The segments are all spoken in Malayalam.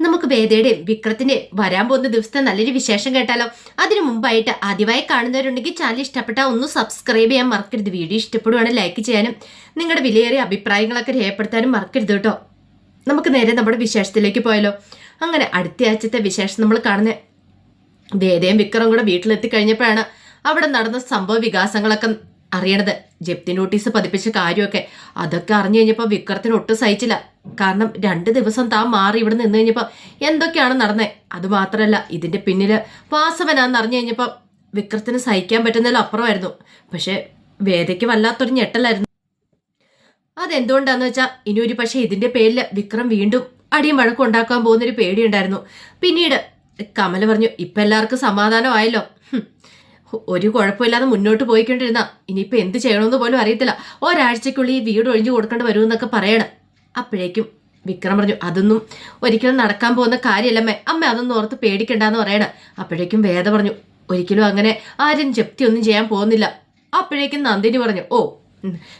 നമുക്ക് വേദയുടെയും വിക്രത്തിന്റെയും വരാൻ പോകുന്ന ദിവസത്തെ നല്ലൊരു വിശേഷം കേട്ടാലോ? അതിനു മുമ്പായിട്ട് ആദ്യമായി കാണുന്നവരുണ്ടെങ്കിൽ ചാനൽ ഇഷ്ടപ്പെട്ടാൽ ഒന്ന് സബ്സ്ക്രൈബ് ചെയ്യാൻ മറക്കരുത്. വീഡിയോ ഇഷ്ടപ്പെടുവാണെങ്കിൽ ലൈക്ക് ചെയ്യാനും നിങ്ങളുടെ വിലയേറിയ അഭിപ്രായങ്ങളൊക്കെ രേഖപ്പെടുത്താനും മറക്കരുത് കേട്ടോ. നമുക്ക് നേരെ നമ്മുടെ വിശേഷത്തിലേക്ക് പോയാലോ? അങ്ങനെ അടുത്ത ആഴ്ചത്തെ വിശേഷം നമ്മൾ കാണുന്ന വേദയും വിക്രം കൂടെ വീട്ടിലെത്തി കഴിഞ്ഞപ്പോഴാണ് അവിടെ നടന്ന സംഭവ വികാസങ്ങളൊക്കെ അറിയണത്. ജപ്തി നോട്ടീസ് പതിപ്പിച്ച കാര്യമൊക്കെ. അതൊക്കെ അറിഞ്ഞു കഴിഞ്ഞപ്പോൾ വിക്രത്തിന് ഒട്ടും സഹിച്ചില്ല. കാരണം രണ്ട് ദിവസം താൻ മാറി ഇവിടെ നിന്ന് കഴിഞ്ഞപ്പോൾ എന്തൊക്കെയാണ് നടന്നത് അത് മാത്രമല്ല ഇതിന്റെ പിന്നിൽ വാസവനാന്ന് അറിഞ്ഞു കഴിഞ്ഞപ്പോൾ വിക്രത്തിന് സഹിക്കാൻ പറ്റുന്നതിൽ അപ്പുറമായിരുന്നു. പക്ഷെ വേദയ്ക്ക് വല്ലാത്തൊരു ഞെട്ടലായിരുന്നു. അതെന്തുകൊണ്ടാന്ന് വെച്ചാൽ ഇനി ഒരു പക്ഷേ ഇതിന്റെ പേരിൽ വിക്രം വീണ്ടും അടിയും വഴക്കും ഉണ്ടാക്കാൻ പോകുന്നൊരു പേടിയുണ്ടായിരുന്നു. പിന്നീട് കമല പറഞ്ഞു ഇപ്പം എല്ലാവർക്കും സമാധാനമായല്ലോ ഒരു കുഴപ്പമില്ലാതെ മുന്നോട്ട് പോയിക്കൊണ്ടിരുന്ന ഇനിയിപ്പോൾ എന്ത് ചെയ്യണമെന്ന് പോലും അറിയത്തില്ല. ഒരാഴ്ചക്കുള്ളിൽ ഈ വീട് ഒഴിഞ്ഞു കൊടുക്കേണ്ടി വരുമെന്നൊക്കെ പറയണം. അപ്പോഴേക്കും വിക്രം പറഞ്ഞു അതൊന്നും ഒരിക്കലും നടക്കാൻ പോകുന്ന കാര്യമല്ലമ്മേ. അമ്മ അതൊന്നും ഓർത്ത് പേടിക്കണ്ടെന്ന് പറയണം. അപ്പോഴേക്കും വേദ പറഞ്ഞു ഒരിക്കലും അങ്ങനെ ആരും ജപ്തി ഒന്നും ചെയ്യാൻ പോകുന്നില്ല. അപ്പോഴേക്കും നന്ദിനി പറഞ്ഞു ഓ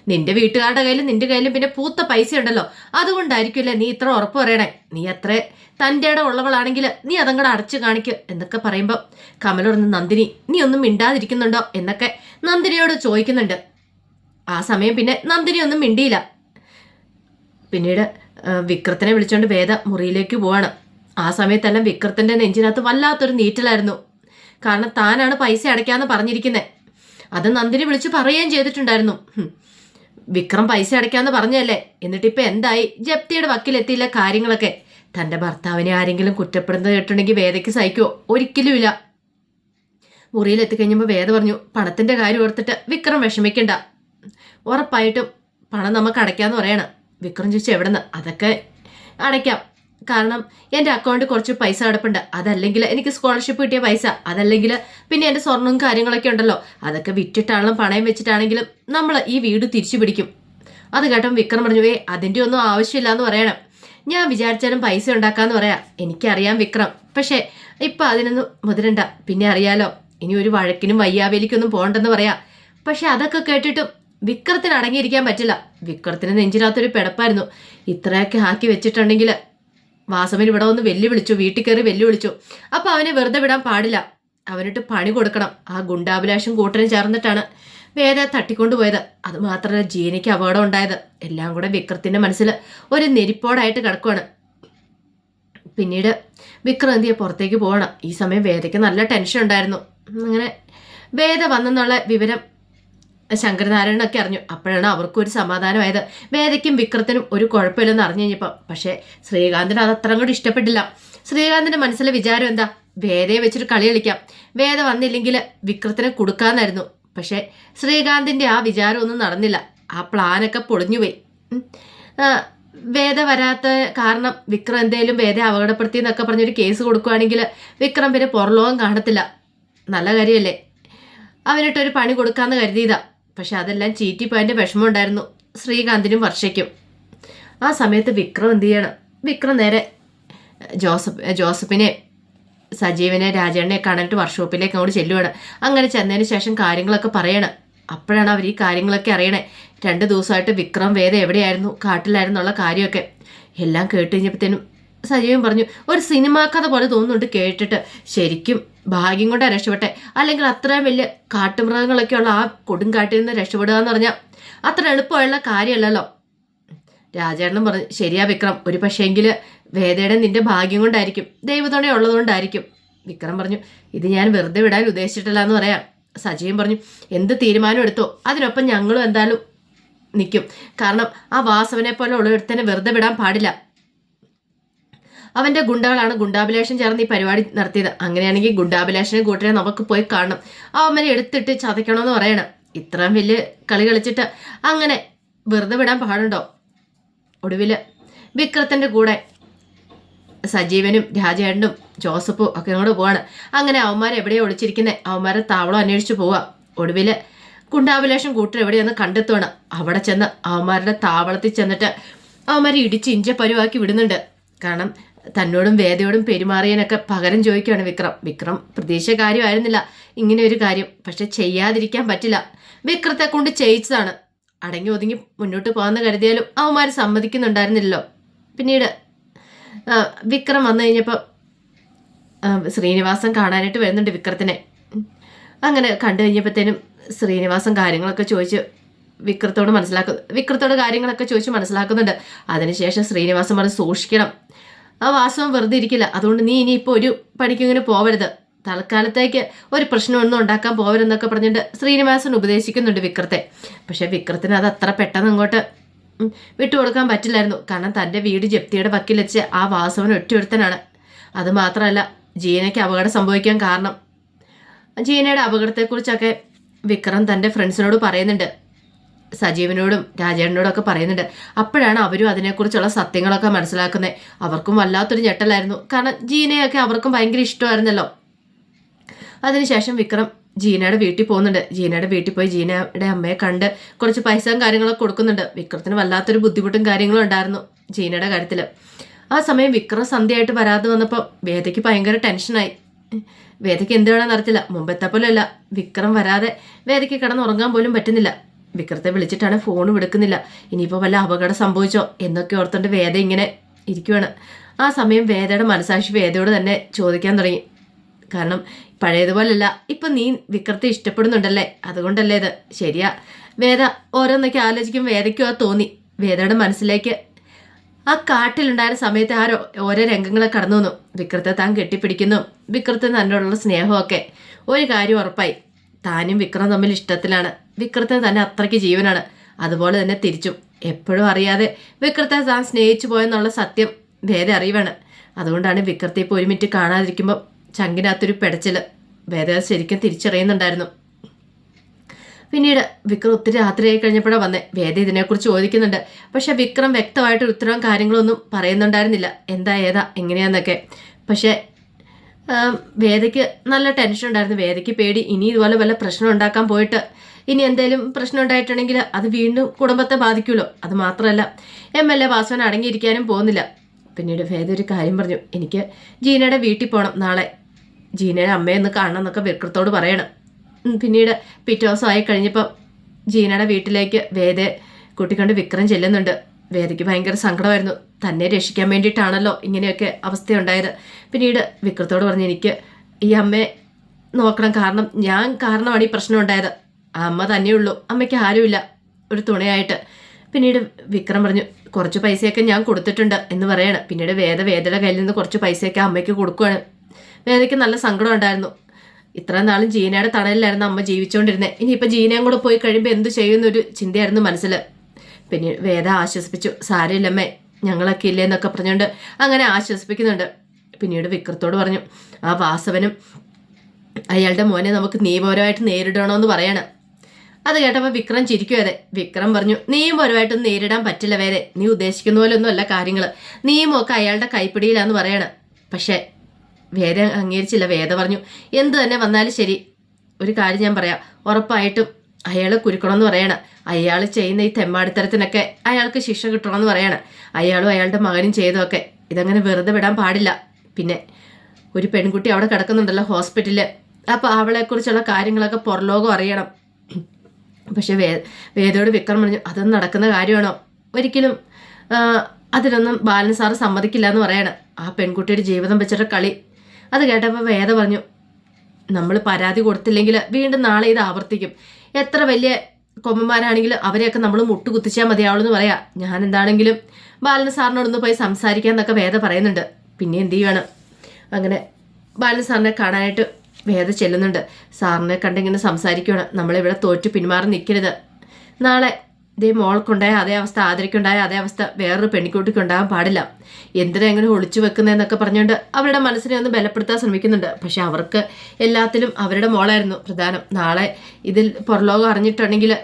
നിന്റെ വീട്ടുകാരുടെ കയ്യിലും നിന്റെ കയ്യിലും പിന്നെ പൂത്ത പൈസ ഉണ്ടല്ലോ അതുകൊണ്ടായിരിക്കുമല്ലേ നീ ഇത്ര ഉറപ്പ് പറയണേ? നീ അത്ര തന്റെ ഇടം ഉള്ളവളാണെങ്കിൽ നീ അതങ്ങടെ അടച്ചു കാണിക്കും. എന്നൊക്കെ പറയുമ്പോൾ കമലോടൊന്ന് നന്ദിനി നീ ഒന്നും മിണ്ടാതിരിക്കുന്നുണ്ടോ? എന്നൊക്കെ നന്ദിനിയോട് ചോദിക്കുന്നുണ്ട്. ആ സമയം പിന്നെ നന്ദിനി ഒന്നും മിണ്ടിയില്ല. പിന്നീട് വിക്രത്തിനെ വിളിച്ചുകൊണ്ട് വേദ മുറിയിലേക്ക് പോവാണ്. ആ സമയത്തെല്ലാം വിക്രത്തിന്റെ നെഞ്ചിനകത്ത് വല്ലാത്തൊരു നീറ്റലായിരുന്നു. കാരണം താനാണ് പൈസ അടയ്ക്കാന്ന് പറഞ്ഞിരിക്കുന്നത് അത് നന്ദിനി വിളിച്ച് പറയുകയും ചെയ്തിട്ടുണ്ടായിരുന്നു. വിക്രം പൈസ അടയ്ക്കാന്ന് പറഞ്ഞല്ലേ എന്നിട്ട് ഇപ്പം എന്തായി? ജപ്തിയുടെ വക്കിലെത്തിയില്ല കാര്യങ്ങളൊക്കെ. തന്റെ ഭർത്താവിനെ ആരെങ്കിലും കുറ്റപ്പെടുന്നത് കേട്ടുണ്ടെങ്കിൽ വേദയ്ക്ക് സഹിക്കുമോ ഒരിക്കലുമില്ല. മുറിയിൽ എത്തിക്കഴിഞ്ഞപ്പോൾ വേദ പറഞ്ഞു പണത്തിന്റെ കാര്യം ഓർത്തിട്ട് വിക്രം വിഷമിക്കണ്ട. ഉറപ്പായിട്ടും പണം നമുക്ക് അടയ്ക്കാന്ന് പറയണം. വിക്രം ചോദിച്ചു എവിടെന്ന്? അതൊക്കെ അടയ്ക്കാം. കാരണം എന്റെ അക്കൗണ്ടിൽ കുറച്ച് പൈസ അടപ്പുണ്ട്. അതല്ലെങ്കിൽ എനിക്ക് സ്കോളർഷിപ്പ് കിട്ടിയ പൈസ. അതല്ലെങ്കിൽ പിന്നെ എന്റെ സ്വർണവും കാര്യങ്ങളൊക്കെ ഉണ്ടല്ലോ. അതൊക്കെ വിറ്റിട്ടാണെങ്കിലും പണയം വെച്ചിട്ടാണെങ്കിലും നമ്മൾ ഈ വീട് തിരിച്ചു പിടിക്കും. അത് കേട്ടപ്പോൾ വിക്രം പറഞ്ഞു ഏ അതിന്റെ ഒന്നും ആവശ്യമില്ല എന്ന് പറയണം. ഞാൻ വിചാരിച്ചാലും പൈസ ഉണ്ടാക്കാന്ന് പറയാം. എനിക്കറിയാം വിക്രം. പക്ഷേ ഇപ്പം അതിനൊന്നും മുതിരണ്ട. പിന്നെ അറിയാലോ ഇനി ഒരു വഴക്കിനും വയ്യാവേലിക്കൊന്നും പോകണ്ടെന്ന് പറയാം. പക്ഷെ അതൊക്കെ കേട്ടിട്ടും വിക്രത്തിന് അടങ്ങിയിരിക്കാൻ പറ്റില്ല. വിക്രത്തിന് നെഞ്ചിനകത്തൊരു പിടപ്പായിരുന്നു. ഇത്രയൊക്കെ ആക്കി വെച്ചിട്ടുണ്ടെങ്കിൽ വാസവൻ ഇവിടെ വന്ന് വെല്ലുവിളിച്ചു വീട്ടിൽ കയറി വെല്ലുവിളിച്ചു. അപ്പോൾ അവനെ വെറുതെ വിടാൻ പാടില്ല. അവനിട്ട് പണി കൊടുക്കണം. ആ ഗുണ്ടാഭിലാഷം കൂട്ടനും ചേർന്നിട്ടാണ് വേദ തട്ടിക്കൊണ്ടുപോയത്. അത് മാത്രമല്ല ജീനയ്ക്ക് അപകടം ഉണ്ടായത്. എല്ലാം കൂടെ വിക്രത്തിന്റെ മനസ്സിൽ ഒരു നെരിപ്പോടായിട്ട് കിടക്കുവാണ്. പിന്നീട് വിക്രം എന്തിയെ പുറത്തേക്ക് പോകണം ഈ സമയം വേദയ്ക്ക് നല്ല ടെൻഷൻ ഉണ്ടായിരുന്നു. അങ്ങനെ വേദ വന്നെന്നുള്ള വിവരം ശങ്കരനാരായണനൊക്കെ അറിഞ്ഞു. അപ്പോഴാണ് അവർക്കും ഒരു സമാധാനമായത്. വേദയ്ക്കും വിക്രത്തിനും ഒരു കുഴപ്പമില്ലെന്ന് അറിഞ്ഞു കഴിഞ്ഞപ്പോൾ പക്ഷേ ശ്രീകാന്തിന് അത് അത്ര കൂടി ഇഷ്ടപ്പെട്ടില്ല. ശ്രീകാന്തിന്റെ മനസ്സിലെ വിചാരം എന്താ? വേദയെ വെച്ചൊരു കളി കളിക്കാം. വേദ വന്നില്ലെങ്കിൽ വിക്രത്തിനെ കൊടുക്കാന്നായിരുന്നു. പക്ഷേ ശ്രീകാന്തിന്റെ ആ വിചാരമൊന്നും നടന്നില്ല. ആ പ്ലാനൊക്കെ പൊളിഞ്ഞുപോയി. വേദ വരാത്ത കാരണം വിക്രം എന്തേലും വേദ അപകടപ്പെടുത്തി എന്നൊക്കെ പറഞ്ഞൊരു കേസ് കൊടുക്കുവാണെങ്കിൽ വിക്രം പിന്നെ പുറലോകം കാണത്തില്ല. നല്ല കാര്യമല്ലേ? അവനിട്ടൊരു പണി കൊടുക്കാമെന്ന് കരുതിയതാ. പക്ഷെ അതെല്ലാം ചീറ്റിപ്പോയതിന്റെ വിഷമം ഉണ്ടായിരുന്നു ശ്രീകാന്തിനും വർഷയ്ക്കും. ആ സമയത്ത് വിക്രം എന്ത് ചെയ്യണം? വിക്രം നേരെ ജോസഫ് ജോസഫിനെ സജീവനെ രാജേണ്ണയെ കാണാനിട്ട് വർക്ക്ഷോപ്പിലേക്ക് അങ്ങോട്ട് ചെല്ലുവാണ്. അങ്ങനെ ചെന്നതിന് ശേഷം കാര്യങ്ങളൊക്കെ പറയണം. അപ്പോഴാണ് അവർ ഈ കാര്യങ്ങളൊക്കെ അറിയണേ. രണ്ട് ദിവസമായിട്ട് വിക്രം വേദ എവിടെയായിരുന്നു? കാട്ടിലായിരുന്നുള്ള കാര്യമൊക്കെ. എല്ലാം കേട്ട് കഴിഞ്ഞപ്പോഴത്തേനും സജീവൻ പറഞ്ഞു ഒരു സിനിമാ കഥ പോലെ തോന്നുന്നുണ്ട് കേട്ടിട്ട്. ശരിക്കും ഭാഗ്യം കൊണ്ടാ രക്ഷപ്പെട്ടെ. അല്ലെങ്കിൽ അത്രയും വലിയ കാട്ടുമൃഗങ്ങളൊക്കെ ഉള്ള ആ കൊടുങ്കാട്ടിൽ നിന്ന് രക്ഷപ്പെടുക എന്ന് പറഞ്ഞാൽ അത്ര എളുപ്പമുള്ള കാര്യമല്ലല്ലോ. രാജേണ്ണൻ പറഞ്ഞു ശരിയാ വിക്രം ഒരു പക്ഷേങ്കിൽ വേദയുടെ നിന്റെ ഭാഗ്യം കൊണ്ടായിരിക്കും. ദൈവത്തോടെ ഉള്ളതുകൊണ്ടായിരിക്കും. വിക്രം പറഞ്ഞു ഇത് ഞാൻ വെറുതെ വിടാൻ ഉദ്ദേശിച്ചിട്ടില്ല എന്ന് പറയാം. സജീവൻ പറഞ്ഞു എന്ത് തീരുമാനം എടുത്തോ? അതിനൊപ്പം ഞങ്ങളും എന്തായാലും നിൽക്കും കാരണം ആ വാസവനെ പോലെ ഉള്ളിടത്തന്നെ വെറുതെ വിടാൻ പാടില്ല. അവന്റെ ഗുണ്ടകളാണ് ഗുണ്ടാഭിലാഷം ചേർന്ന് ഈ പരിപാടി നടത്തിയത്. അങ്ങനെയാണെങ്കിൽ ഗുണ്ടാഭിലാഷനെ കൂട്ടരെ നമുക്ക് പോയി കാണണം. അവന്മാരെ എടുത്തിട്ട് ചതയ്ക്കണമെന്ന് പറയണം. ഇത്രയും വലിയ കളി കളിച്ചിട്ട് അങ്ങനെ വെറുതെ വിടാൻ പാടുണ്ടോ? ഒടുവിൽ വിക്രത്തിന്റെ കൂടെ സജീവനും രാജേട്ടനും ജോസഫും ഒക്കെ അങ്ങോട്ട് പോവാണ്. അങ്ങനെ അവന്മാരെ എവിടെയാണ് ഒളിച്ചിരിക്കുന്നത് അവന്മാരെ താവളം അന്വേഷിച്ചു പോവാം. ഒടുവിൽ കുണ്ടാഭിലാഷം കൂട്ടർ എവിടെയെന്ന് കണ്ടെത്തുവാണ്. അവിടെ ചെന്ന് അവന്മാരുടെ താവളത്തിൽ ചെന്നിട്ട് അവന്മാരെ ഇടിച്ച് ഇഞ്ച പരുവാക്കി വിടുന്നുണ്ട്. കാരണം തന്നോടും വേദയോടും പെരുമാറിയനൊക്കെ പകരം ചോദിക്കുകയാണ് വിക്രം. വിക്രം പ്രതീക്ഷ കാര്യമായിരുന്നില്ല. ഇങ്ങനെ ഒരു കാര്യം. പക്ഷെ ചെയ്യാതിരിക്കാൻ പറ്റില്ല. വിക്രത്തെ കൊണ്ട് ചെയ്യിച്ചതാണ്. അടങ്ങി ഒതുങ്ങി മുന്നോട്ട് പോകാമെന്ന് കരുതിയാലും അവന്മാർ സമ്മതിക്കുന്നുണ്ടായിരുന്നില്ലല്ലോ. പിന്നീട് വിക്രം വന്നു കഴിഞ്ഞപ്പോൾ ശ്രീനിവാസം കാണാനായിട്ട് വരുന്നുണ്ട് വിക്രത്തിനെ. അങ്ങനെ കണ്ടു കഴിഞ്ഞപ്പോഴത്തേനും ശ്രീനിവാസം കാര്യങ്ങളൊക്കെ ചോദിച്ച് വിക്രത്തോട് മനസ്സിലാക്കുന്നു വിക്രത്തോട് കാര്യങ്ങളൊക്കെ ചോദിച്ച് മനസ്സിലാക്കുന്നുണ്ട്. അതിനുശേഷം ശ്രീനിവാസം പറഞ്ഞ് സൂക്ഷിക്കണം. ആ വാസവൻ വെറുതെ ഇരിക്കില്ല. അതുകൊണ്ട് നീ ഇനിയിപ്പോൾ ഒരു പണിക്കിങ്ങനെ പോവരുത്. തൽക്കാലത്തേക്ക് ഒരു പ്രശ്നമൊന്നും ഉണ്ടാക്കാൻ പോവരുതെന്നൊക്കെ പറഞ്ഞിട്ട് ശ്രീനിവാസൻ ഉപദേശിക്കുന്നുണ്ട് വിക്രത്തെ. പക്ഷേ വിക്രത്തിന് അത് അത്ര പെട്ടെന്ന് ഇങ്ങോട്ട് വിട്ടുകൊടുക്കാൻ പറ്റില്ലായിരുന്നു. കാരണം തന്റെ വീട് ജപ്തിയുടെ വക്കിൽ വെച്ച് ആ വാസവൻ ഒറ്റയൊരുത്തനാണ്. അത് മാത്രമല്ല ജീനയ്ക്ക് അപകടം സംഭവിക്കാൻ കാരണം ജീനയുടെ അപകടത്തെക്കുറിച്ചൊക്കെ വിക്രം തന്റെ ഫ്രണ്ട്സിനോട് പറയുന്നുണ്ട്. സജീവനോടും രാജേട്ടനോടും ഒക്കെ പറയുന്നുണ്ട്. അപ്പോഴാണ് അവരും അതിനെക്കുറിച്ചുള്ള സത്യങ്ങളൊക്കെ മനസ്സിലാക്കുന്നത്. അവർക്കും വല്ലാത്തൊരു ഞെട്ടലായിരുന്നു. കാരണം ജീനയൊക്കെ അവർക്കും ഭയങ്കര ഇഷ്ടമായിരുന്നല്ലോ. അതിനുശേഷം വിക്രം ജീനയുടെ വീട്ടിൽ പോകുന്നുണ്ട്. ജീനയുടെ വീട്ടിൽ പോയി ജീനയുടെ അമ്മയെ കണ്ട് കുറച്ച് പൈസയും കാര്യങ്ങളൊക്കെ കൊടുക്കുന്നുണ്ട്. വിക്രത്തിന് വല്ലാത്തൊരു ബുദ്ധിമുട്ടും കാര്യങ്ങളും ഉണ്ടായിരുന്നു ജീനയുടെ കാര്യത്തിൽ ആ സമയം വിക്രം സന്ധ്യയായിട്ട് വരാതെ വന്നപ്പോൾ വേദയ്ക്ക് ഭയങ്കര ടെൻഷനായി. വേദയ്ക്ക് എന്ത് വേണമെന്ന് അറിയത്തില്ല. മുമ്പത്തെ പോലെയല്ല. വിക്രം വരാതെ വേദയ്ക്ക് കിടന്നുറങ്ങാൻ പോലും പറ്റുന്നില്ല. വിക്രത്തെ വിളിച്ചിട്ടാണ് ഫോൺ വിടുക്കുന്നില്ല. ഇനിയിപ്പോൾ വല്ല അപകടം സംഭവിച്ചോ? എന്നൊക്കെ ഓർത്തുകൊണ്ട് വേദ ഇങ്ങനെ ഇരിക്കുവാണ്. ആ സമയം വേദയുടെ മനസാക്ഷി വേദയോട് തന്നെ ചോദിക്കാൻ തുടങ്ങി. കാരണം പഴയതുപോലല്ല ഇപ്പം നീ വിക്രത്തെ ഇഷ്ടപ്പെടുന്നുണ്ടല്ലേ? അതുകൊണ്ടല്ലേ ഇത്? ശരിയാ. വേദ ഓരോന്നൊക്കെ ആലോചിക്കും വേദയ്ക്കും തോന്നി. വേദയുടെ മനസ്സിലേക്ക് ആ കാട്ടിലുണ്ടായിരുന്ന സമയത്ത് ആ ഓരോ രംഗങ്ങളെ കടന്നു വന്നു. വിക്രത്തെ താൻ കെട്ടിപ്പിടിക്കുന്നു. വിക്രത്തെ തന്നോടുള്ള സ്നേഹമൊക്കെ. ഒരു കാര്യം ഉറപ്പായി. താനും വിക്രം തമ്മിൽ ഇഷ്ടത്തിലാണ്. വിക്രത്തിന് തന്നെ അത്രയ്ക്ക് ജീവനാണ്. അതുപോലെ തന്നെ തിരിച്ചും. എപ്പോഴും അറിയാതെ വിക്രത്തെ താൻ സ്നേഹിച്ചു പോയെന്നുള്ള സത്യം വേദ അറിയുവാണ് അതുകൊണ്ടാണ് വിക്രത്തെ ഇപ്പോൾ ഒരു മിനിറ്റ് കാണാതിരിക്കുമ്പോൾ ചങ്കിനകത്തൊരു പെടച്ചിൽ വേദ ശരിക്കും തിരിച്ചറിയുന്നുണ്ടായിരുന്നു. പിന്നീട് വിക്രം ഒത്തിരി രാത്രിയായി കഴിഞ്ഞപ്പോഴാണ് വന്നേ. വേദ ഇതിനെക്കുറിച്ച് ചോദിക്കുന്നുണ്ട്. പക്ഷെ വിക്രം വ്യക്തമായിട്ട് ഉത്തരവും കാര്യങ്ങളൊന്നും പറയുന്നുണ്ടായിരുന്നില്ല. എന്താ ഏതാ? എങ്ങനെയാന്നൊക്കെ. പക്ഷേ വേദയ്ക്ക് നല്ല ടെൻഷൻ ഉണ്ടായിരുന്നു. വേദയ്ക്ക് പേടി. ഇനി ഇതുപോലെ വല്ല പ്രശ്നം ഉണ്ടാക്കാൻ പോയിട്ട് ഇനി എന്തെങ്കിലും പ്രശ്നം ഉണ്ടായിട്ടുണ്ടെങ്കിൽ അത് വീണ്ടും കുടുംബത്തെ ബാധിക്കുമല്ലോ. അത് മാത്രമല്ല എം എൽ എ വാസവൻ അടങ്ങിയിരിക്കാനും പോകുന്നില്ല. പിന്നീട് വേദ ഒരു കാര്യം പറഞ്ഞു. എനിക്ക് ജീനയുടെ വീട്ടിൽ പോകണം നാളെ. ജീനയുടെ അമ്മയെ ഒന്ന് കാണണം എന്നൊക്കെ വിക്രത്തോട് പറയണം. പിന്നീട് പിറ്റേ ദിവസം ആയി കഴിഞ്ഞപ്പം ജീനയുടെ വീട്ടിലേക്ക് വേദ കൂട്ടിക്കൊണ്ട് വിക്രം ചെല്ലുന്നുണ്ട്. വേദയ്ക്ക് ഭയങ്കര സങ്കടമായിരുന്നു. തന്നെ രക്ഷിക്കാൻ വേണ്ടിയിട്ടാണല്ലോ ഇങ്ങനെയൊക്കെ അവസ്ഥയുണ്ടായത്. പിന്നീട് വിക്രത്തോട് പറഞ്ഞു എനിക്ക് ഈ അമ്മയെ നോക്കണം. കാരണം ഞാൻ കാരണമാണ് ഈ പ്രശ്നം ഉണ്ടായത് അമ്മ അമ്മ തന്നെയുള്ളൂ. അമ്മയ്ക്ക് ആരുമില്ല. ഒരു തുണയായിട്ട്. പിന്നീട് വിക്രം പറഞ്ഞു കുറച്ച് പൈസയൊക്കെ ഞാൻ കൊടുത്തിട്ടുണ്ട് എന്ന് പറയാണ്. പിന്നീട് വേദ വേദയുടെ കയ്യിൽ നിന്ന് കുറച്ച് പൈസയൊക്കെ അമ്മയ്ക്ക് കൊടുക്കുകയാണ് വേദയ്ക്ക് നല്ല സങ്കടം ഉണ്ടായിരുന്നു. ഇത്ര നാളും ജീനയുടെ തണലിലായിരുന്നു അമ്മ ജീവിച്ചുകൊണ്ടിരുന്നത്. ഇനിയിപ്പോൾ ജീനയും കൂടെ പോയി കഴിയുമ്പോൾ എന്ത് ചെയ്യുന്നൊരു ചിന്തയായിരുന്നു മനസ്സിൽ പിന്നെ വേദ ആശ്വസിപ്പിച്ചു സാരമില്ലമ്മേ ഞങ്ങളൊക്കെ ഇല്ലേ എന്നൊക്കെ പറഞ്ഞുകൊണ്ട് അങ്ങനെ ആശ്വസിപ്പിക്കുന്നുണ്ട്. പിന്നീട് വിക്രത്തോട് പറഞ്ഞു ആ വാസവനും അയാളുടെ മോനെ നമുക്ക് നിയമപരമായിട്ട് നേരിടണമെന്ന് പറയാണ്. അത് കേട്ടപ്പോൾ വിക്രം ചിരിക്കും അതെ. വിക്രം പറഞ്ഞു നിയമപരമായിട്ടൊന്നും നേരിടാൻ പറ്റില്ല വേറെ നീ ഉദ്ദേശിക്കുന്ന പോലെ അല്ല കാര്യങ്ങൾ നിയമമൊക്കെ അയാളുടെ കൈപ്പിടിയിലാന്ന് പറയണം. പക്ഷേ വേദ അംഗീകരിച്ചില്ല. വേദ പറഞ്ഞു എന്ത് തന്നെ വന്നാലും ശരി. ഒരു കാര്യം ഞാൻ പറയാം. ഉറപ്പായിട്ടും അയാളെ കുരുക്കണമെന്ന് പറയണം. അയാൾ ചെയ്യുന്ന ഈ തെമ്മാടിത്തരത്തിനൊക്കെ അയാൾക്ക് ശിക്ഷ കിട്ടണം എന്ന് പറയണം. അയാളും അയാളുടെ മകനും ചെയ്തതൊക്കെ. ഇതങ്ങനെ വെറുതെ വിടാൻ പാടില്ല. പിന്നെ ഒരു പെൺകുട്ടി അവിടെ കിടക്കുന്നുണ്ടല്ലോ ഹോസ്പിറ്റലിൽ അപ്പോൾ അവളെക്കുറിച്ചുള്ള കാര്യങ്ങളൊക്കെ പുറലോകം അറിയണം. പക്ഷേ വേ വേദയോട് വിക്രം പറഞ്ഞു അതൊന്നും നടക്കുന്ന കാര്യമാണോ? ഒരിക്കലും അതിനൊന്നും ബാലൻ സാറ് സമ്മതിക്കില്ല എന്ന് പറയണം. ആ പെൺകുട്ടിയുടെ ജീവിതം വെച്ചിട്ട് കളി. അത് കേട്ടപ്പോൾ വേദ പറഞ്ഞു നമ്മൾ പരാതി കൊടുത്തില്ലെങ്കിൽ വീണ്ടും നാളെ ഇത് ആവർത്തിക്കും. എത്ര വലിയ കൊമ്മന്മാരാണെങ്കിലും അവരെയൊക്കെ നമ്മൾ മുട്ടുകുത്തിച്ചാൽ മതിയാവുള്ളൂ എന്ന് പറയാം. ഞാൻ എന്താണെങ്കിലും ബാലൻ സാറിനോടൊന്ന് പോയി സംസാരിക്കാൻ എന്നൊക്കെ വേദ പറയുന്നുണ്ട്. പിന്നെ എന്ത് ചെയ്യുവാണ് അങ്ങനെ ബാലൻ സാറിനെ കാണാനായിട്ട് വേദ ചെല്ലുന്നുണ്ട്. സാറിനെ കണ്ടിങ്ങനെ സംസാരിക്കുകയാണ് നമ്മളിവിടെ തോറ്റു പിന്മാറി നിൽക്കരുത്. നാളെ ഇതേ മോൾക്കുണ്ടായ അതേ അവസ്ഥ ആദരിക്കുണ്ടായ അതേ അവസ്ഥ വേറൊരു പെൺകുട്ടിക്ക് ഉണ്ടാകാൻ പാടില്ല. എന്തിനാ എങ്ങനെ ഒളിച്ചു വെക്കുന്നതെന്നൊക്കെ പറഞ്ഞുകൊണ്ട് അവരുടെ മനസ്സിനെ ഒന്ന് ബലപ്പെടുത്താൻ ശ്രമിക്കുന്നുണ്ട്. പക്ഷെ അവർക്ക് എല്ലാത്തിലും അവരുടെ മോളായിരുന്നു പ്രധാനം. നാളെ ഇതിൽ പുറലോകം അറിഞ്ഞിട്ടുണ്ടെങ്കിൽ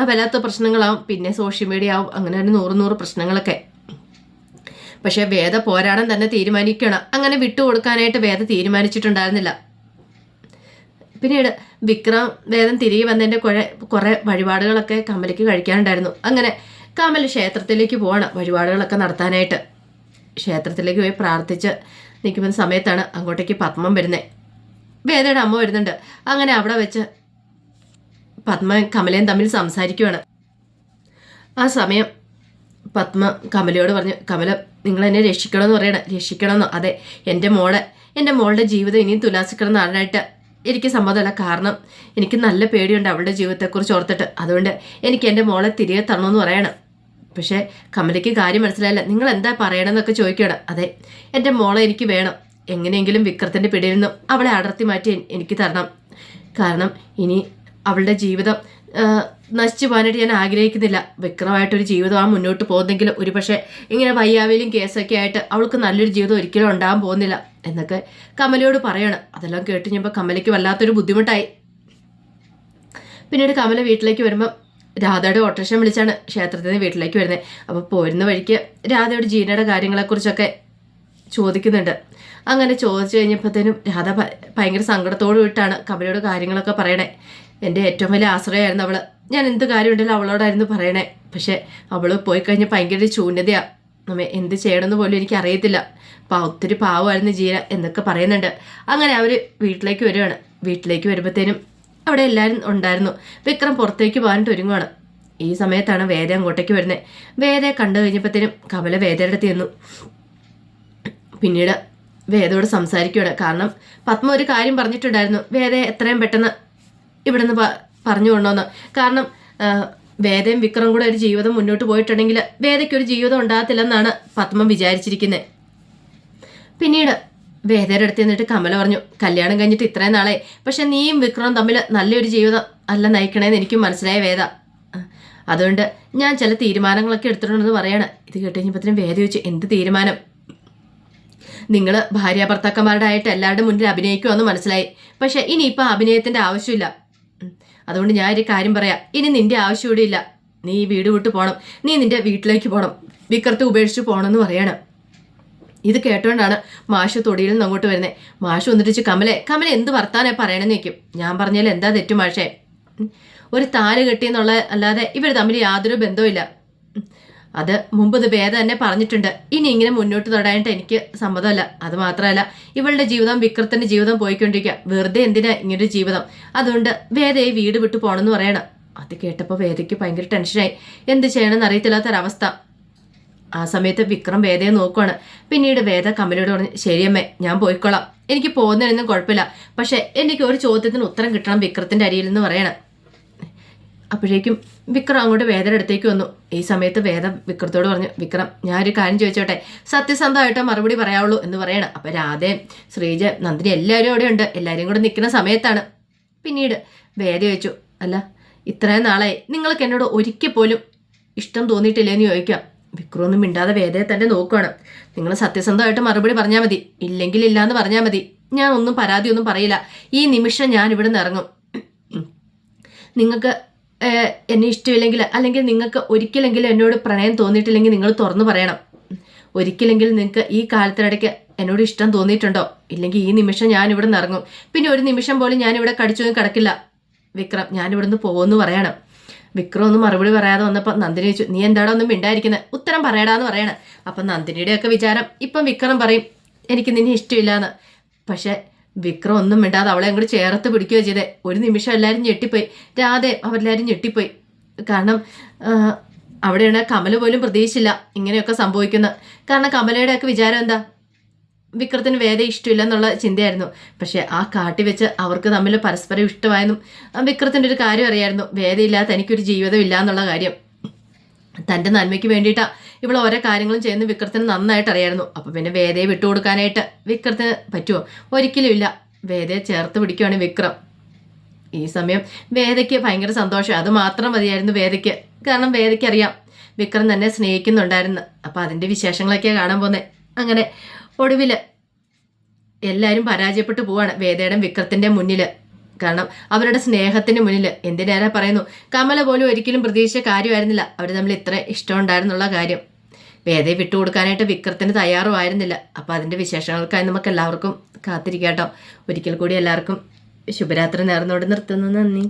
വല്ലാത്ത പ്രശ്നങ്ങളാവും. പിന്നെ സോഷ്യൽ മീഡിയ ആവും അങ്ങനെ ഒരു നൂറ് നൂറ് പ്രശ്നങ്ങളൊക്കെ. പക്ഷേ വേദ പോരാടം തന്നെ തീരുമാനിക്കണം. അങ്ങനെ വിട്ടുകൊടുക്കാനായിട്ട് വേദ തീരുമാനിച്ചിട്ടുണ്ടായിരുന്നില്ല. പിന്നീട് വിക്രം വേദം തിരികെ വന്നതിന്റെ കുറെ കുറേ വഴിപാടുകളൊക്കെ കമലയ്ക്ക് കഴിക്കാനുണ്ടായിരുന്നു. അങ്ങനെ കമൽ ക്ഷേത്രത്തിലേക്ക് പോവാണ് വഴിപാടുകളൊക്കെ നടത്താനായിട്ട്. ക്ഷേത്രത്തിലേക്ക് പോയി പ്രാർത്ഥിച്ച് നിൽക്കുന്ന സമയത്താണ് അങ്ങോട്ടേക്ക് പത്മം വരുന്നത് വേദയുടെ അമ്മ വരുന്നുണ്ട്. അങ്ങനെ അവിടെ വെച്ച് പത്മ കമലയും തമ്മിൽ സംസാരിക്കുവാണ്. ആ സമയം പത്മ കമലയോട് പറഞ്ഞു കമല നിങ്ങൾ എന്നെ രക്ഷിക്കണമെന്ന് പറയണം. രക്ഷിക്കണമെന്നോ. അതെ എന്റെ മോളെ എന്റെ മോളുടെ ജീവിതം ഇനിയും തുലാസിക്കണം നാടാനായിട്ട് എനിക്ക് സമ്മതമല്ല. കാരണം എനിക്ക് നല്ല പേടിയുണ്ട് അവളുടെ ജീവിതത്തെക്കുറിച്ച് ഓർത്തിട്ട്. അതുകൊണ്ട് എനിക്ക് എന്റെ മോളെ തിരികെ തരണമെന്ന് പറയണം. പക്ഷേ കമലയ്ക്ക് കാര്യം മനസ്സിലായില്ല. നിങ്ങൾ എന്താ പറയണമെന്നൊക്കെ ചോദിക്കണം അതെ എന്റെ മോളെ എനിക്ക് വേണം. എങ്ങനെയെങ്കിലും വിക്രത്തിന്റെ പിടിയിൽ നിന്നും അവളെ അടർത്തി മാറ്റി എനിക്ക് തരണം. കാരണം ഇനി അവളുടെ ജീവിതം നശിച്ചു പോകാനായിട്ട് ഞാൻ ആഗ്രഹിക്കുന്നില്ല. വിക്രമായിട്ടൊരു ജീവിതമാണ് മുന്നോട്ട് പോകുന്നെങ്കിൽ ഒരുപക്ഷെ ഇങ്ങനെ വയ്യാവേലും കേസൊക്കെ ആയിട്ട് അവൾക്ക് നല്ലൊരു ജീവിതം ഒരിക്കലും ഉണ്ടാകാൻ പോകുന്നില്ല. എന്നൊക്കെ കമലയോട് പറയണം. അതെല്ലാം കേട്ട് കഴിഞ്ഞപ്പോൾ കമലയ്ക്ക് വല്ലാത്തൊരു ബുദ്ധിമുട്ടായി. പിന്നീട് കമല വീട്ടിലേക്ക് വരുമ്പോൾ രാധയുടെ ഓട്ടോറിക്ഷം വിളിച്ചാണ് ക്ഷേത്രത്തിൽ നിന്ന് വീട്ടിലേക്ക് വരുന്നത് അപ്പോൾ പോരുന്ന വഴിക്ക് രാധയുടെ ജീനയുടെ കാര്യങ്ങളെക്കുറിച്ചൊക്കെ ചോദിക്കുന്നുണ്ട്. അങ്ങനെ ചോദിച്ചു കഴിഞ്ഞപ്പോഴത്തേനും രാധ ഭയങ്കര സങ്കടത്തോട് വിട്ടാണ് കമലയോട് കാര്യങ്ങളൊക്കെ പറയണേ. എന്റെ ഏറ്റവും വലിയ ആശ്രയമായിരുന്നു അവൾ ഞാൻ എന്ത് കാര്യമുണ്ടല്ലോ അവളോടായിരുന്നു പറയണേ. പക്ഷേ അവൾ പോയി കഴിഞ്ഞാൽ ഭയങ്കര ഒരു ശൂന്യതയാ. നമ്മെ എന്ത് ചെയ്യണമെന്ന് പോലും എനിക്ക് അറിയത്തില്ല പാ ഒത്തിരി പാവമായിരുന്നു ജീന എന്നൊക്കെ പറയുന്നുണ്ട്. അങ്ങനെ അവർ വീട്ടിലേക്ക് വരികയാണ്. വീട്ടിലേക്ക് വരുമ്പോഴത്തേനും അവിടെ എല്ലാവരും ഉണ്ടായിരുന്നു. വിക്രം പുറത്തേക്ക് പോകാനായിട്ട് ഒരുങ്ങുവാണ്. ഈ സമയത്താണ് വേദ അങ്ങോട്ടേക്ക് വരുന്നത് വേദയെ കണ്ടു കഴിഞ്ഞപ്പോഴത്തേനും കമല വേദയുടെ ചെന്നു. പിന്നീട് വേദയോട് സംസാരിക്കുകയാണ്. കാരണം പത്മ ഒരു കാര്യം പറഞ്ഞിട്ടുണ്ടായിരുന്നു. വേദയെ എത്രയും പെട്ടെന്ന് ഇവിടുന്ന് നിന്ന് പറഞ്ഞു കൊണ്ടോന്ന് കാരണം വേദയും വിക്രം കൂടെ ഒരു ജീവിതം മുന്നോട്ട് പോയിട്ടുണ്ടെങ്കിൽ വേദയ്ക്ക് ഒരു ജീവിതം ഉണ്ടാകത്തില്ലെന്നാണ് പത്മ വിചാരിച്ചിരിക്കുന്നത് പിന്നീട് വേദയുടെ അടുത്ത് നിന്നിട്ട് കമല പറഞ്ഞു കല്യാണം കഴിഞ്ഞിട്ട് ഇത്രയും നാളെ പക്ഷെ നീയും വിക്രവും തമ്മിൽ നല്ലൊരു ജീവിതം അല്ല നയിക്കണേന്ന് എനിക്കും മനസ്സിലായ വേദ. അതുകൊണ്ട് ഞാൻ ചില തീരുമാനങ്ങളൊക്കെ എടുത്തിട്ടുണ്ടെന്ന് പറയാണ്. ഇത് കേട്ട് കഴിഞ്ഞപ്പോഴത്തേനും വേദ ചോദിച്ചു എന്ത് തീരുമാനം? നിങ്ങൾ ഭാര്യ ഭർത്താക്കന്മാരുടെ ആയിട്ട് എല്ലാവരുടെ മുന്നിൽ അഭിനയിക്കുമെന്ന് മനസ്സിലായി. പക്ഷെ ഇനിയിപ്പോൾ അഭിനയത്തിന്റെ ആവശ്യമില്ല. അതുകൊണ്ട് ഞാൻ ഒരു കാര്യം പറയാം. ഇനി നിന്റെ ആവശ്യം ഇവിടെ ഇല്ല. നീ വീട് വിട്ട് പോകണം നീ നിന്റെ വീട്ടിലേക്ക് പോകണം വിക്രത്തെ ഉപേക്ഷിച്ച് പോകണമെന്ന് പറയണം. ഇത് കേട്ടോണ്ടാണ് മാഷ് തൊടിയിൽ നിന്ന് അങ്ങോട്ട് വരുന്നത് മാഷ് വന്നിട്ട് കമലെ കമല എന്ത് വർത്താനെ പറയണമെന്ന് വെക്കും ഞാൻ പറഞ്ഞാൽ എന്താ തെറ്റു മാഷേ? ഒരു താൽ കെട്ടിയെന്നുള്ള അല്ലാതെ ഇവർ തമ്മിൽ യാതൊരു ബന്ധവുമില്ല. അത് മുമ്പ് ഇത് വേദ തന്നെ പറഞ്ഞിട്ടുണ്ട്. ഇനി ഇങ്ങനെ മുന്നോട്ട് തൊടാനായിട്ട് എനിക്ക് സമ്മതമല്ല. അത് മാത്രമല്ല ഇവളുടെ ജീവിതം വിക്രത്തിന്റെ ജീവിതം പോയിക്കൊണ്ടിരിക്കുക. വെറുതെ എന്തിനാ ഇങ്ങനൊരു ജീവിതം? അതുകൊണ്ട് വേദയെ വീട് വിട്ടു പോകണമെന്ന് പറയണം. അത് കേട്ടപ്പോൾ വേദയ്ക്ക് ഭയങ്കര ടെൻഷനായി എന്ത് ചെയ്യണമെന്ന് അറിയത്തില്ലാത്തൊരവസ്ഥ. ആ സമയത്ത് വിക്രം വേദയെ നോക്കുവാണ്. പിന്നീട് വേദ കമലയോട് പറഞ്ഞു ശരിയമ്മേ ഞാൻ പോയിക്കോളാം. എനിക്ക് പോകുന്നതിനൊന്നും കുഴപ്പമില്ല. പക്ഷെ എനിക്ക് ഒരു ചോദ്യത്തിന് ഉത്തരം കിട്ടണം വിക്രത്തിന്റെ അരിയിൽ നിന്ന് പറയണം. അപ്പോഴേക്കും വിക്രം അങ്ങോട്ട് വേദയുടെ അടുത്തേക്ക് വന്നു. ഈ സമയത്ത് വേദ വിക്രത്തോട് പറഞ്ഞു വിക്രം ഞാൻ ഒരു കാര്യം ചോദിച്ചോട്ടെ? സത്യസന്ധമായിട്ട് മറുപടി പറയാവുള്ളൂ എന്ന് പറയണം. അപ്പം രാധയും ശ്രീജ നന്ദിനി എല്ലാവരും അവിടെ ഉണ്ട്. എല്ലാവരും കൂടെ നിൽക്കുന്ന സമയത്താണ്. പിന്നീട് വേദ ചോദിച്ചു അല്ല ഇത്രയും നാളായി. നിങ്ങൾക്ക് എന്നോട് ഒരിക്കൽ പോലും ഇഷ്ടം തോന്നിയിട്ടില്ലേന്ന് ചോദിക്കാം. വിക്രമൊന്നും മിണ്ടാതെ വേദയെ തന്നെ നോക്കുകയാണ് നിങ്ങൾ സത്യസന്ധമായിട്ട് മറുപടി പറഞ്ഞാൽ മതി. ഇല്ലെങ്കിൽ ഇല്ലാന്ന് പറഞ്ഞാൽ മതി. ഞാൻ ഒന്നും പരാതിയൊന്നും പറയില്ല. ഈ നിമിഷം ഞാൻ ഇവിടെ നിന്ന് ഇറങ്ങും. നിങ്ങൾക്ക് എന്നെ ഇഷ്ടമില്ലെങ്കിൽ അല്ലെങ്കിൽ നിങ്ങൾക്ക് ഒരിക്കലെങ്കിലും എന്നോട് പ്രണയം തോന്നിയിട്ടില്ലെങ്കിൽ നിങ്ങൾ തുറന്നു പറയണം. ഒരിക്കലെങ്കിലും നിങ്ങൾക്ക് ഈ കാലത്തിനിടയ്ക്ക് എന്നോട് ഇഷ്ടം തോന്നിയിട്ടുണ്ടോ? ഇല്ലെങ്കിൽ ഈ നിമിഷം ഞാൻ ഇവിടെ നിന്ന് ഇറങ്ങും പിന്നെ ഒരു നിമിഷം പോലും ഞാൻ ഇവിടെ കടിച്ചു കിടക്കില്ല. വിക്രം ഞാൻ നിന്ന് പോകുമെന്ന് പറയണം. വിക്രം ഒന്നും മറുപടി പറയാതെ വന്നപ്പോൾ നന്ദിനി ചോദിച്ചു നീ എന്താടാ ഒന്നും മിണ്ടായിരിക്കുന്നത് ഉത്തരം പറയടാന്ന് പറയണം. അപ്പം നന്ദിനിയുടെ ഒക്കെ വിചാരം ഇപ്പം വിക്രം പറയും എനിക്ക് നിന്നെ ഇഷ്ടമില്ലാന്ന്. പക്ഷെ വിക്രം ഒന്നും മിണ്ടാതെ അവളെ അങ്ങോട്ട് ചേർത്ത് പിടിക്കുകയോ ചെയ്തേ. ഒരു നിമിഷം എല്ലാവരും ഞെട്ടിപ്പോയി. രാധെ അവരെല്ലാവരും ഞെട്ടിപ്പോയി. കാരണം അവിടെയാണ് കമല പോലും പ്രതീക്ഷിച്ചില്ല ഇങ്ങനെയൊക്കെ സംഭവിക്കുന്നത് കാരണം കമലയുടെ ഒക്കെ വിചാരം എന്താ? വിക്രത്തിന് വേദ ഇഷ്ടമില്ല എന്നുള്ള ചിന്തയായിരുന്നു. പക്ഷെ ആ കാട്ടി വെച്ച് അവർക്ക് തമ്മിൽ പരസ്പരം ഇഷ്ടമായെന്നും വിക്രത്തിന്റെ ഒരു കാര്യം അറിയായിരുന്നു. വേദയില്ലാത്ത എനിക്കൊരു ജീവിതം ഇല്ല എന്നുള്ള കാര്യം. തന്റെ നന്മയ്ക്ക് വേണ്ടിയിട്ടാണ് ഇവൾ ഓരോ കാര്യങ്ങളും ചെയ്യുന്ന വിക്രത്തിന് നന്നായിട്ട് അറിയായിരുന്നു. അപ്പൊ പിന്നെ വേദയെ വിട്ടുകൊടുക്കാനായിട്ട് വിക്രത്തിന് പറ്റുമോ ഒരിക്കലും ഇല്ല. വേദയെ ചേർത്ത് പിടിക്കുവാണ് വിക്രം. ഈ സമയം വേദയ്ക്ക് ഭയങ്കര സന്തോഷം. അത് മാത്രം മതിയായിരുന്നു വേദയ്ക്ക്. കാരണം വേദയ്ക്ക് അറിയാം. വിക്രം തന്നെ സ്നേഹിക്കുന്നുണ്ടായിരുന്നു. അപ്പൊ അതിന്റെ വിശേഷങ്ങളൊക്കെയാണ് കാണാൻ പോകുന്നത് അങ്ങനെ ഒടുവിൽ എല്ലാവരും പരാജയപ്പെട്ടു പോവാണ് വേദയുടെ വിക്രത്തിന്റെ മുന്നിൽ കാരണം അവരുടെ സ്നേഹത്തിന് മുന്നിൽ എന്തിനേറെ പറയുന്നു? കമല പോലും ഒരിക്കലും പ്രതീക്ഷിച്ച കാര്യമായിരുന്നില്ല. അവർ തമ്മിൽ ഇത്ര ഇഷ്ടമുണ്ടായിരുന്നുള്ള കാര്യം. വേദയെ വിട്ടുകൊടുക്കാനായിട്ട് വിക്രത്തിന് തയ്യാറുമായിരുന്നില്ല. അപ്പോൾ അതിന്റെ വിശേഷങ്ങൾക്കായി നമുക്ക് എല്ലാവർക്കും കാത്തിരിക്കാട്ടോ ഒരിക്കൽ കൂടി എല്ലാവർക്കും ശുഭരാത്രി നേർന്നോട് നിർത്തുന്നു. നന്ദി.